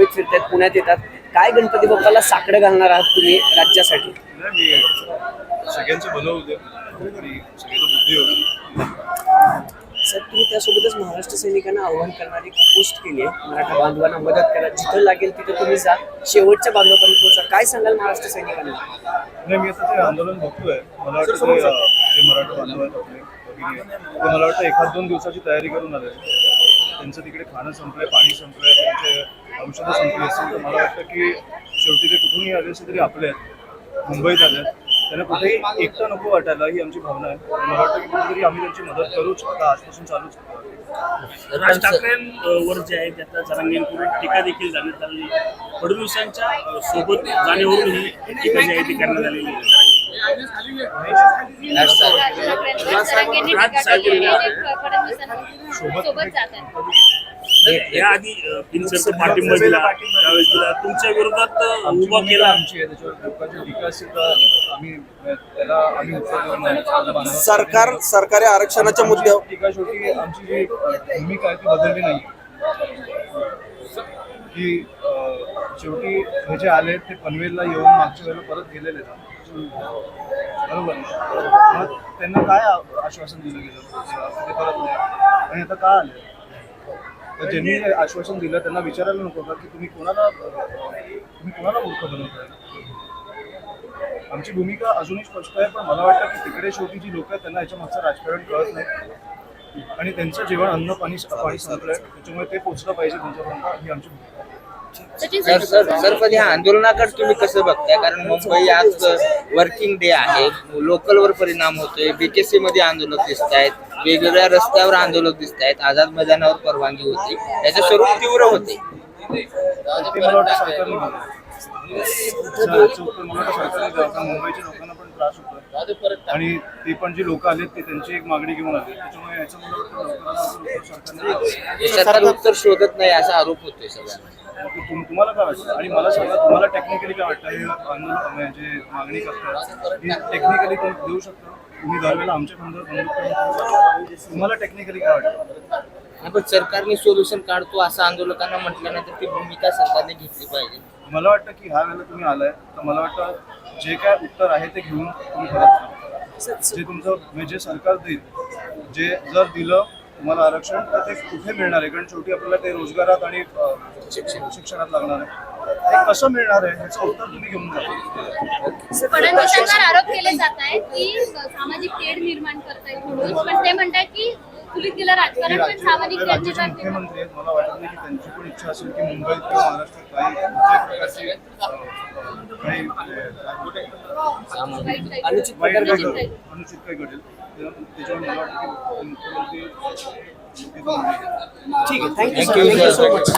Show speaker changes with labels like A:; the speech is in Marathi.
A: मुंबईत फिरतात पुण्यात येतात. काय गणपती बाप्पाला साकडं घालणार आहात तुम्ही राज्यासाठी?
B: सगळ्यांचं भलं.
A: सर तुम्ही त्यासोबतच महाराष्ट्र सैनिकांना आव्हान करणारी पोस्ट केली आहे. मराठा बांधवांना मदत करा. जिथं लागेल तिथं तुम्ही जा. शेवटच्या बांधवापर्यंत पोहोचा. काय सांगाल महाराष्ट्र सैनिकांना?
B: नाही मी आता ते आंदोलन बघतोय. मला वाटतं मराठा बांधव मला वाटतं एखाद दोन दिवसाची तयारी करून आले त्यांचं तिकडे खाणं संपलंय पाणी संपलंय त्यांचे औषधं संपली असतील तर मला वाटतं की शेवटी ते कुठूनही आले असे तरी आपले आहेत. मुंबईत आले आहेत. त्यांना कुठेही एकटं नको वाटायला ही आमची भावना आहे. मला वाटतं की कुठेतरी आम्ही त्यांची मदत करूच. आता आजपासून चालूच
C: राज ठाकरेंवर जे आहे त्याचा जरांगेंकडून टीका देखील करण्यात आली फडणवीसांच्या सोबत जाणीवरून ही टीका जी आहे ती करण्यात आलेली
D: ते फडणवीसांना सोबत जात आहेत
C: या आधी अ, बिनशर्त पाठिंबा दिला. त्यावेळेस दिला. तुमच्या विरोधात उभा केला.
B: आमची त्याच्यावर
E: सरकार सरकारी आरक्षणाच्या मुद्द्यावर
B: टीका शेवटी आमची जी भूमिका आहे ती बदलली नाही की शेवटी हे जे आले ते पनवेलला येऊन मागच्या वेळेला परत गेलेले आहेत. बरोबर. मग त्यांना काय आश्वासन दिलं गेलं? ते परत नाही आणि आता का आले? तर ज्यांनी हे आश्वासन दिलं त्यांना विचारायला नको का की तुम्ही कोणाला तुम्ही कोणाला मूर्ख बनवताय? आमची भूमिका अजूनही स्पष्ट आहे पण मला वाटतं की तिकडे शेवटी जी लोक आहेत त्यांना याच्या मागचं राजकारण कळत नाही. आणि त्यांचं जेवण अन्न पाणी पाणी संपलंय. त्याच्यामुळे ते पोचलं पाहिजे त्यांच्यापर्यंत ही आमची भूमिका
F: सर सर सर पण ह्या आंदोलनाकडे तुम्ही कसं बघताय? कारण मुंबई आज वर्किंग डे आहे. लोकलवर परिणाम होतोय. बीकेसी मध्ये आंदोलक दिसत आहेत वेगवेगळ्या रस्त्यावर आंदोलक दिसत आहेत. आझाद मैदानावर परवानगी होती. याचं स्वरूप तीव्र होते.
B: मुंबईच्या लोकांना पण त्रास आणि ते पण जी लोक आलेत ते त्यांची एक मागणी घेऊन आले त्याच्यामुळे याचं मला वाटतं.
F: सरकार उत्तर शोधत नाही असा आरोप होतोय सगळ्यांना
B: तुम्हाला काय वाटतं? आणि मला सांगा तुम्हाला टेक्निकली काय वाटतं? हे आंदोलन म्हणजे मागणी करतात ही टेक्निकली तुम्ही देऊ शकता? तुम्ही दरवेळेला आमच्या बंधू तुम्हाला टेक्निकली काय वाटतं?
F: नाही, पण सरकारने सोल्युशन काढतो असं आंदोलकांना म्हटल्यानंतर ती भूमिका सरकारने घेतली पाहिजे.
B: मला वाटतं की ह्या वेळेला तुम्ही आलाय तर मला वाटतं जे काय उत्तर आहे ते घेऊन तुम्ही परत जा. तुमचं म्हणजे जे सरकार देईल जे जर दिलं तुम्हाला आरक्षण तर ते कुठे मिळणार आहे? कारण शेवटी आपल्याला ते रोजगारात आणि अं, शिक्षणात लागणार आहे. ते कसं मिळणार आहे? ह्याचं उत्तर तुम्ही घेऊन जा.
D: फडणवीसांवर आरोप केले जात आहेत की सामाजिक तेढ निर्माण करतायत म्हणून. पण ते म्हणतात की कुलीत गेलं
B: हे
D: राजकारण पण
B: राज्य-
D: सामाजिक तेढ
B: मुख्यमंत्री आहेत. मला वाटत नाही की त्यांची पण इच्छा असेल की मुंबईत किंवा महाराष्ट्रात काही कुठल्याही प्रकारची अं, काही
D: वाईट
B: काही. घडेल. अनुचित काही घडेल. मला वाटतं की मुख्यमंत्री.
A: ठीक आहे thank you
F: you,
A: thank you. So much